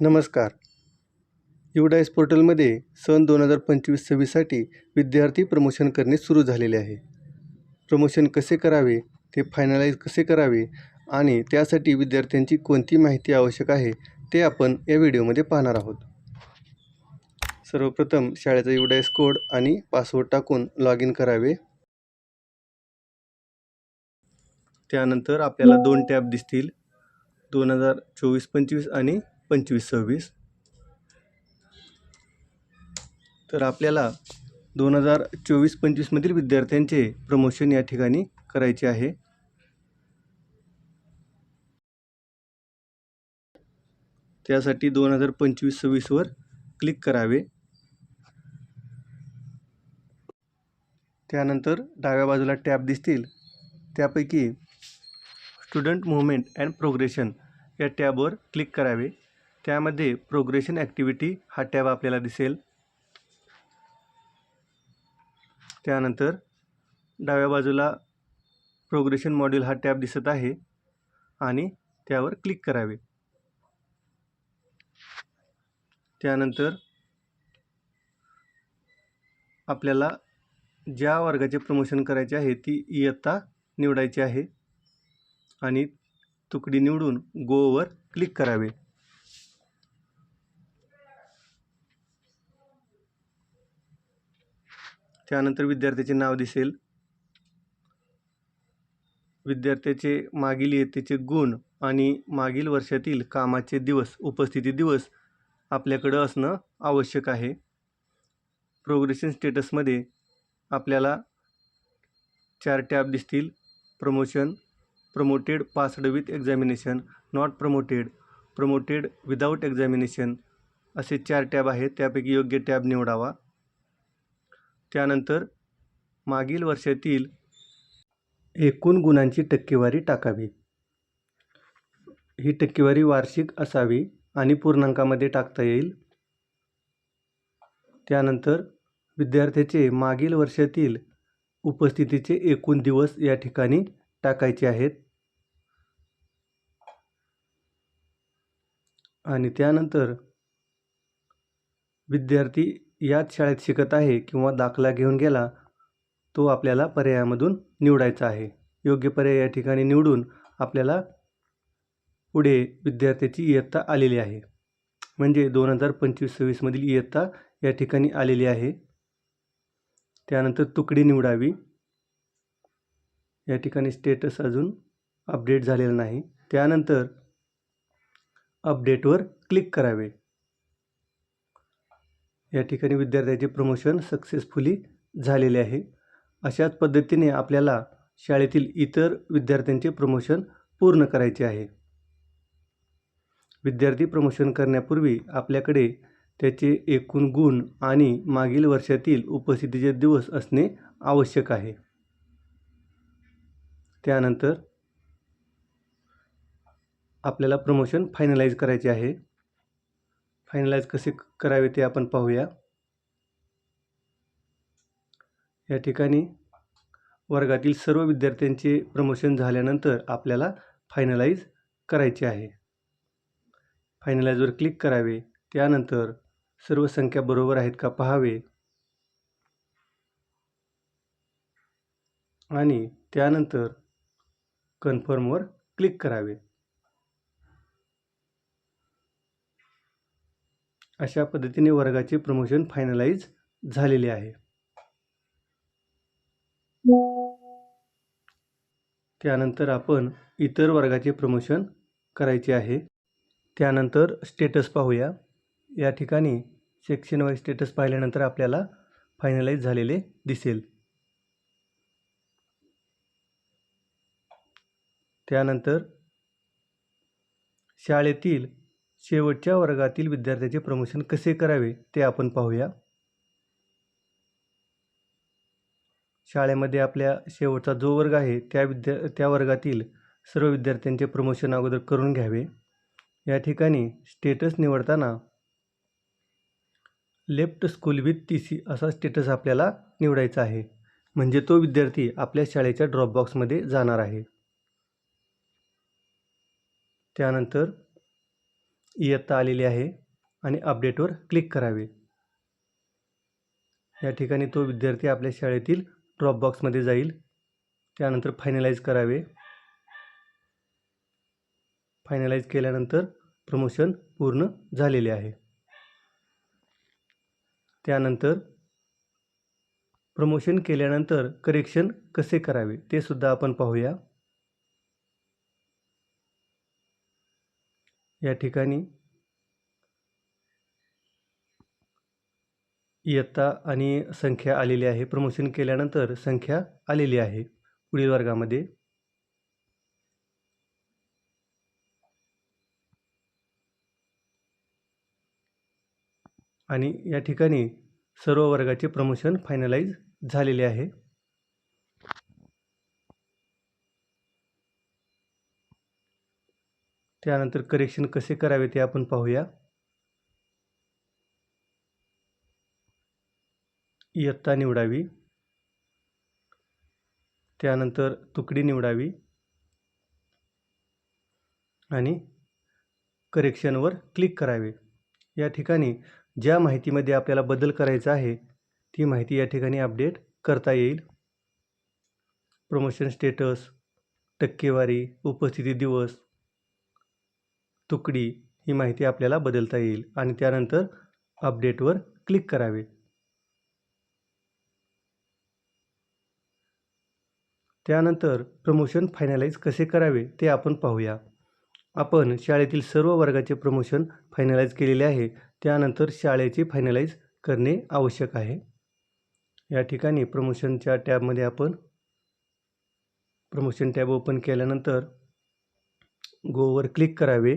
नमस्कार. युडायस पोर्टलमध्ये सन दोन हजार पंचवीस सव्वीससाठी विद्यार्थी प्रमोशन करणे सुरू झालेले आहे. प्रमोशन कसे करावे ते फायनलाईज कसे करावे आणि त्यासाठी विद्यार्थ्यांची कोणती माहिती आवश्यक आहे ते आपण या व्हिडिओमध्ये पाहणार आहोत. सर्वप्रथम शाळेचा युडायस कोड आणि पासवर्ड टाकून लॉग इन करावे. त्यानंतर आपल्याला दोन टॅब दिसतील. दोन हजार चोवीस पंचवीस आणि पंचवीस सव्वीस तर आपल्याला दोन हजार चोवीस पंचवीसमधील विद्यार्थ्यांचे प्रमोशन या ठिकाणी करायचे आहे. त्यासाठी दोन हजार पंचवीस सव्वीसवर क्लिक करावे. त्यानंतर डाव्या बाजूला टॅब दिसतील. त्यापैकी स्टुडंट मुवमेंट अँड प्रोग्रेशन या टॅबवर क्लिक करावे. त्यामध्ये प्रोग्रेशन ॲक्टिव्हिटी हा टॅब आपल्याला दिसेल. त्यानंतर डाव्या बाजूला प्रोग्रेशन मॉड्यूल हा टॅब दिसत आहे आणि त्यावर क्लिक करावे. त्यानंतर आपल्याला ज्या वर्गाचे प्रमोशन करायचे आहे ती e इयत्ता निवडायची आहे आणि तुकडी निवडून गोवर क्लिक करावे. त्यानंतर विद्यार्थ्याचे नाव दिसेल. विद्यार्थ्याचे मागील येतेचे गुण आणि मागील वर्षातील कामाचे दिवस उपस्थिती दिवस आपल्याकडं असणं आवश्यक आहे. प्रोग्रेशन स्टेटसमध्ये आपल्याला चार टॅब दिसतील. Promotion promoted passed with examination not promoted promoted without examination असे चार टॅब आहेत. त्यापैकी योग्य टॅब निवडावा. त्यानंतर मागील वर्षातील एकूण गुणांची टक्केवारी टाकावी. ही टक्केवारी वार्षिक असावी आणि पूर्णांकामध्ये टाकता येईल. त्यानंतर विद्यार्थ्याचे मागील वर्षातील उपस्थितीचे एकूण दिवस या ठिकाणी टाकायचे आहेत. आणि त्यानंतर विद्यार्थी याच शाळेत शिकत आहे किंवा दाखला घेऊन गेला तो आपल्याला पर्यायामधून निवडायचा आहे. योग्य पर्याय या ठिकाणी निवडून आपल्याला पुढे विद्यार्थ्याची इयत्ता आलेली आहे. म्हणजे दोन हजार पंचवीस सव्वीसमधील इयत्ता या ठिकाणी आलेली आहे. त्यानंतर तुकडी निवडावी. या ठिकाणी स्टेटस अजून अपडेट झालेलं नाही. त्यानंतर अपडेटवर क्लिक करावे. या ठिकाणी विद्यार्थ्याचे प्रमोशन सक्सेसफुली झालेले आहे. अशाच पद्धतीने आपल्याला शाळेतील इतर विद्यार्थ्यांचे प्रमोशन पूर्ण करायचे आहे. विद्यार्थी प्रमोशन करण्यापूर्वी आपल्याकडे त्याचे एकूण गुण आणि मागील वर्षातील उपस्थितीचे दिवस असणे आवश्यक आहे. त्यानंतर आपल्याला प्रमोशन फायनलाईज करायचे आहे. फायनलाईज कसे करावे ते आपण पाहूया. या ठिकाणी वर्गातील सर्व विद्यार्थ्यांचे प्रमोशन झाल्यानंतर आपल्याला फायनलाईज करायचे आहे. फायनलाईजवर क्लिक करावे त्यानंतर सर्व संख्या बरोबर आहेत का पाहावे. आणि त्यानंतर कन्फर्मवर क्लिक करावे. अशा पद्धतीने वर्गाचे प्रमोशन फायनलाइज झालेले आहे. त्यानंतर आपण इतर वर्गाचे प्रमोशन करायचे आहे. त्यानंतर स्टेटस पाहूया. या ठिकाणी सेक्शन वाईज स्टेटस पाहिल्यानंतर आपल्याला फायनलाइज झालेले दिसेल. त्यानंतर शाळेतील शेवटच्या वर्गातील विद्यार्थ्याचे प्रमोशन कसे करावे ते आपण पाहूया. शाळेमध्ये आपल्या शेवटचा जो वर्ग आहे त्या विद्या त्या वर्गातील सर्व विद्यार्थ्यांचे प्रमोशन अगोदर करून घ्यावे. या ठिकाणी स्टेटस निवडताना left school with T C असा स्टेटस आपल्याला निवडायचा आहे. म्हणजे तो विद्यार्थी आपल्या शाळेच्या ड्रॉपबॉक्समध्ये जाणार आहे. त्यानंतर इयत्ता आलेली आहे आणि अपडेटवर क्लिक करावे. या ठिकाणी तो विद्यार्थी आपल्या शाळेतील ड्रॉपबॉक्समध्ये जाईल. त्यानंतर फायनलाइज करावे. फायनलाइज केल्यानंतर प्रमोशन पूर्ण झालेले आहे. त्यानंतर प्रमोशन केल्यानंतर करेक्शन कसे करावे ते सुद्धा आपण पाहूया. या ठिकाणी इयत्ता आणि संख्या आलेली आहे. प्रमोशन केल्यानंतर संख्या आलेली आहे पुढील वर्गामध्ये. आणि या ठिकाणी सर्व वर्गाचे प्रमोशन फायनलाइज झालेले आहे. त्यानंतर करेक्शन कसे करावे ते आपण पाहूया. इयत्ता निवडावी. त्यानंतर तुकडी निवडावी. आणि करेक्शनवर क्लिक करावे. या ठिकाणी ज्या माहितीमध्ये आपल्याला बदल करायचा आहे ती माहिती या ठिकाणी अपडेट करता येईल. प्रमोशन स्टेटस टक्केवारी उपस्थिती दिवस तुकडी ही माहिती आपल्याला बदलता येईल आणि त्यानंतर अपडेटवर क्लिक करावे. त्यानंतर प्रमोशन फायनलाइज कसे करावे ते आपण पाहूया. आपण शाळेतील सर्व वर्गाचे प्रमोशन फायनलाइज केलेले आहे. त्यानंतर शाळेचे फायनलाइज करणे आवश्यक आहे. या ठिकाणी प्रमोशनच्या टॅबमध्ये आपण प्रमोशन टॅब ओपन केल्यानंतर गोवर क्लिक करावे.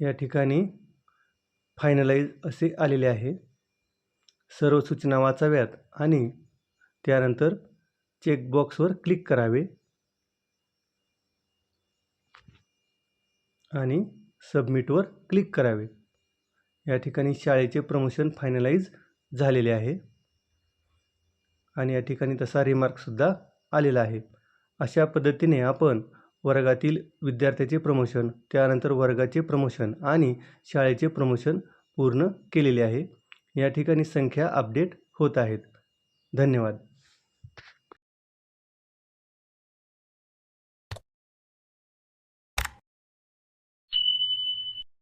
या ठिकाणी फायनलाइज असे आलेले आहे. सर्व सूचना वाचाव्यात आणि त्यानंतर चेकबॉक्सवर क्लिक करावे. आणि सबमिटवर क्लिक करावे. या ठिकाणी शाळेचे प्रमोशन फायनलाइज झालेले आहे. आणि या ठिकाणी तसा रिमार्कसुद्धा आलेला आहे. अशा पद्धतीने आपण वर्गातील विद्यार्थ्याचे प्रमोशन त्यानंतर वर्गाचे प्रमोशन आणि शाळेचे प्रमोशन पूर्ण केलेले आहे. या ठिकाणी संख्या अपडेट होत आहेत. धन्यवाद.